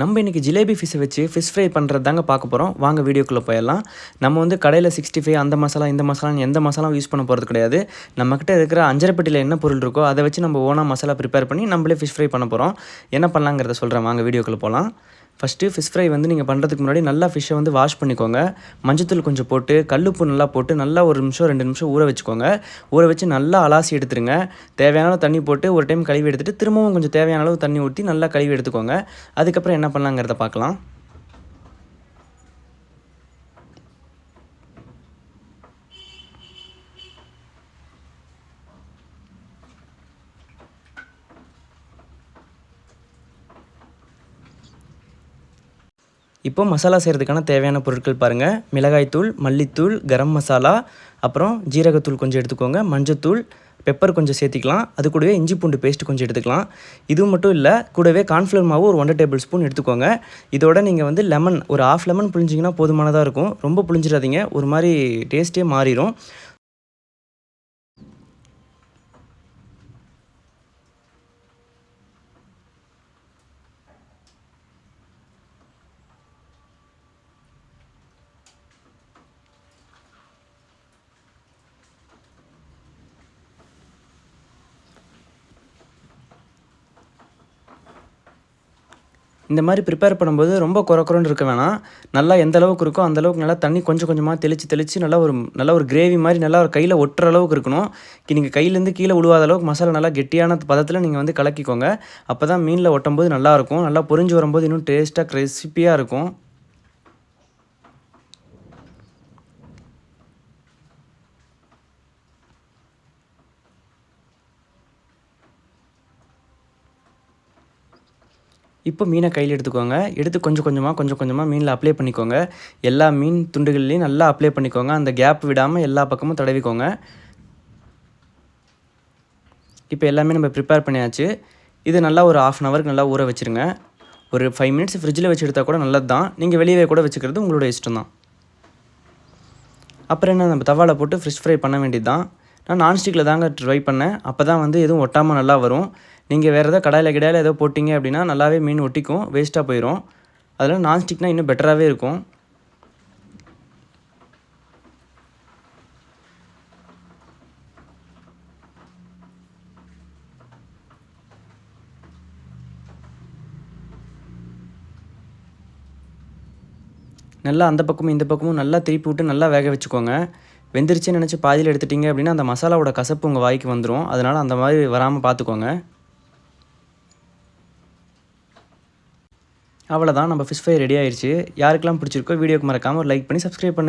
நம்ம இன்றைக்கி ஜிலேபி ஃபிஷ்ஷை வச்சு ஃபிஷ் ஃப்ரை பண்ணுறது தாங்க பார்க்க போகிறோம் வாங்க வீடியோக்குள்ளே போயிடலாம். நம்ம வந்து கடையில் சிக்ஸ்டி ஃபைவ் அந்த மசாலா இந்த மசாலான்னு எந்த மசாலாவும் யூஸ் பண்ண போகிறது கிடையாது. நம்மக்கிட்ட இருக்கிற அஞ்சரைப்பட்டியில் என்ன பொருள் இருக்கோ அதை வச்சு நம்ம ஓனாக மசாலா ப்ரிப்பேர் பண்ணி நம்மளே ஃபிஷ் ஃப்ரை பண்ண போகிறோம் என்ன பண்ணலாங்கிறத சொல்கிறேன் வாங்க வீடியோக்குள்ளே போகலாம் ஃபஸ்ட்டு ஃபிஷ் ஃப்ரை வந்து நீங்கள் பண்ணுறதுக்கு முன்னாடி நல்லா ஃபிஷ்ஷை வந்து வாஷ் பண்ணிக்கோங்க. மஞ்சத்தூள் கொஞ்சம் போட்டு கல்லுப்பு நல்லா போட்டு நல்லா ஒரு நிமிஷம் ரெண்டு நிமிஷம் ஊற வச்சுக்கோங்க. ஊற வச்சு நல்லா அலாசி எடுத்துருங்க. தேவையான தண்ணி போட்டு ஒரு டைம் கழுவி எடுத்துகிட்டு திரும்பவும் கொஞ்சம் தேவையான அளவு தண்ணி ஊற்றி நல்லா கழுவி எடுத்துக்கோங்க. அதுக்கப்புறம் என்ன பண்ணலாங்கிறத பார்க்கலாம். இப்போ மசாலா செய்கிறதுக்கான தேவையான பொருட்கள் பாருங்கள் மிளகாய்த்தூள் மல்லித்தூள் கரம் மசாலா அப்புறம் ஜீரகத்தூள் கொஞ்சம் எடுத்துக்கோங்க. மஞ்சத்தூள் பெப்பர் கொஞ்சம் சேர்த்திக்கலாம். அது கூடவே இஞ்சி பூண்டு பேஸ்ட் கொஞ்சம் எடுத்துக்கலாம். இது மட்டும் இல்லை கூடவே கார்ன்ஃப்ளவர் மாவு ஒரு ஒன்றரை டேபிள் ஸ்பூன் எடுத்துக்கோங்க. இதோட நீங்கள் வந்து லெமன் ஒரு ஆஃப் லெமன் புழிஞ்சிங்கன்னா போதுமானதாக இருக்கும். ரொம்ப புழிஞ்சிடாதீங்க. ஒரு மாதிரி டேஸ்ட்டே மாறிடும் இந்த மாதிரி ப்ரிப்பேர் பண்ணும்போது ரொம்ப குறக்குறன்னு இருக்க வேணாம். நல்லா எந்த அளவுக்கு இருக்கோ அந்த அளவுக்கு நல்லா தண்ணி கொஞ்சம் கொஞ்சமாக தெளித்து தெளித்து நல்லா ஒரு நல்லா ஒரு கிரேவி மாதிரி நல்லா ஒரு கையில் ஒட்டுற அளவுக்கு இருக்கணும். நீங்கள் கையிலேருந்து கீழே விழுவாத அளவுக்கு மசாலா நல்லா கெட்டியான பதத்தில் நீங்கள் வந்து கலக்கிக்கோங்க. அப்போ தான் மீனில் ஒட்டும்போது நல்லாயிருக்கும் நல்லா பொரிஞ்சு வரும்போது இன்னும் டேஸ்ட்டாக ரெசிப்பியாக இருக்கும். இப்போ மீனை கையில் எடுத்துக்கோங்க. எடுத்து கொஞ்சம் கொஞ்சமாக கொஞ்சம் கொஞ்சமாக மீனில் அப்ளை பண்ணிக்கோங்க. எல்லா மீன் துண்டுகள்லையும் நல்லா அப்ளை பண்ணிக்கோங்க. அந்த கேப் விடாமல் எல்லா பக்கமும் தடவிக்கோங்க. இப்போ எல்லாமே நம்ம ப்ரிப்பேர் பண்ணியாச்சு. இது நல்லா ஒரு ஆஃப் அன் ஹவருக்கு நல்லா ஊற வச்சுருங்க. ஒரு ஃபைவ் மினிட்ஸ் ஃப்ரிட்ஜில் வச்சு எடுத்தால் கூட நல்லது தான் நீங்கள் வெளியவே கூட வச்சுக்கிறது உங்களோட இஷ்டம் தான் அப்புறம் என்ன நம்ம தவாவில் போட்டு ஃப்ரிஷ் ஃப்ரை பண்ண வேண்டியது தான் நான் நான்ஸ்டிக்கில் தாங்க ட்ரை பண்ணேன். அப்போ தான் வந்து எதுவும் ஒட்டாமல் நல்லா வரும். நீங்கள் வேறு ஏதோ கடாயில் கிடாயில் ஏதோ போட்டிங்க அப்படின்னா நல்லாவே மீன் ஒட்டிக்கும் வேஸ்ட்டாக போயிடும் அதில் நான்ஸ்டிக்னால் இன்னும் பெட்டராகவே இருக்கும். நல்லா அந்த பக்கமும் இந்த பக்கமும் நல்லா திருப்பி விட்டு நல்லா வேக வச்சுக்கோங்க. வெந்துருச்சுன்னு நினச்சி பாதியில் எடுத்துட்டிங்க அப்படின்னா அந்த மசாலாவோட கசப்பு உங்கள் வாய்க்கு வந்துடும் அதனால் அந்த மாதிரி வராமல் பார்த்துக்கோங்க அவ்வளோதான் நம்ம ஃபிஷ் ஃப்ரை ரெடி ஆயிடுச்சு யாருக்கெல்லாம் பிடிச்சிருக்கோ வீடியோக்கு மறக்காமல் ஒரு லைக் பண்ணி சப்ஸ்கிரைப் பண்ணுங்கள்